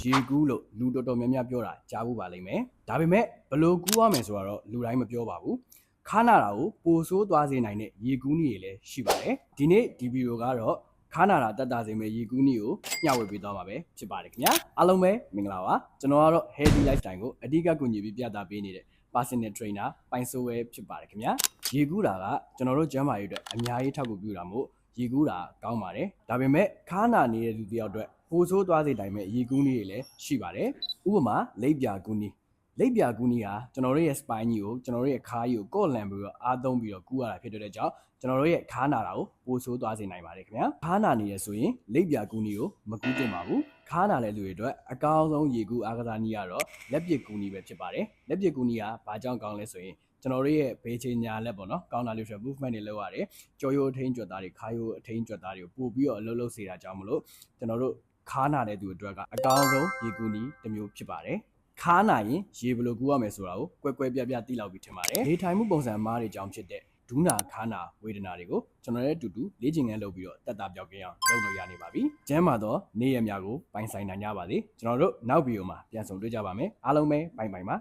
ရေကူးလို့လူတော်တော်များများပြောတာကြားဖို့ပါလိမ့်မယ်ဒါပေမဲ့ဘယ်လို့ကူးရမယ်ဆိုတော့လူတိုင်းမပြောပါဘူးခါနာတာကိုပိုဆိုးသွားစေနိုင်တဲ့ရေကူးနည်းတွေလည်းရှိပါတယ်ဒီနေ့ဒီဗီဒီယိုကတော့ခါနာတာတက်တာစေမဲ့ရေကူးနည်းကိုမျှဝေပေးသွားမှာပဲဖြစ်ပါတယ်ခင်ဗျာအားလုံးပဲမင်္ဂလာပါကျွန်တော်ကတော့ healthy lifestyle ကိုအဓိကကူညီပြီးပြသပေးနေတဲ့ personal trainer ပိုင်ဆိုးဝဲဖြစ်ပါတယ်ခင်ဗျာရေကူးတာကကျွန်တော်တို့ကျန်းမာရေးအတွက်အများကြီးထောက်ကူပြုတာမို့ရေကူးတာကောင်းပါတယ်ဒါပေမဲ့ခါနာနေတဲ့လူတစ်ယောက်အတွက် ပိုဆိုးသွားစေတိုင်းမဲ့ရေကူးနည်းတွေလည်းရှိပါတယ်ဥပမာလိပ်ပြာကူးနည်းလိပ်ပြာကူးနည်းဟာကျွန်တော်တို့ရဲ့ spine ကြီးကိုကျွန်တော်တို့ရဲ့ခါးကြီးကိုကော့လန်ပြီးတော့အားသုံးပြီးတော့ကူးရတာဖြစ်တဲ့ကြောင့်ကျွန်တော်တို့ရဲ့ခါးနာတာကိုပိုဆိုးသွားစေနိုင်ပါတယ်ခင်ဗျာခါးနာနေရဆိုရင်လိပ်ပြာကူးနည်းကိုမကူးသင့်ပါဘူးခါးနာတဲ့လူတွေအတွက်အကောင်းဆုံးရေကူးအားကစားနည်းကတော့လက်ပစ်ကူးနည်းပဲဖြစ်ပါတယ်လက်ပစ်ကူးနည်းကဘာကြောင့်ကောင်းလဲဆိုရင်ကျွန်တော်တို့ရဲ့ဘေးချေညာလက်ပေါ့နော်ကောင်းတာလို့ဆို movement တွေလုပ်ရတယ်ကြောရိုးအထိန်ကြွက်သားတွေခါရိုးအထိန်ကြွက်သားတွေကိုပို့ပြီးတော့အလုပ်လုပ်စေတာကြောင့်မလို့ကျွန်တော်တို့ ခါးနာတဲ့သူတွေအတွက်ကအကောင်းဆုံးရေကူးနည်းတစ်မျိုးဖြစ်ပါတယ်ခါနာရင်ရေဘယ်လိုကူးရမယ်ဆိုတာကိုကွဲကွဲပြားပြားသိလောက်ပြီးထင်ပါတယ်။နေထိုင်မှုပုံစံမားတွေကြောင့်ဖြစ်တဲ့ဒူးနာခါနာဝေဒနာတွေကိုကျွန်တော်ရဲ့အတူတူလေ့ကျင့်ခန်းလုပ်ပြီးတော့တက်တာပြောက်ကင်းအောင်လုပ်လို့ရနေပါပြီ။ကျမ်းမာတော့နေ့ရက်များကိုပိုင်ဆိုင်နိုင်ကြပါစေ။ကျွန်တော်တို့နောက်ဗီဒီယိုမှာပြန်ဆုံတွေ့ကြပါမယ်။အားလုံးပဲဘိုင်ဘိုင်ပါ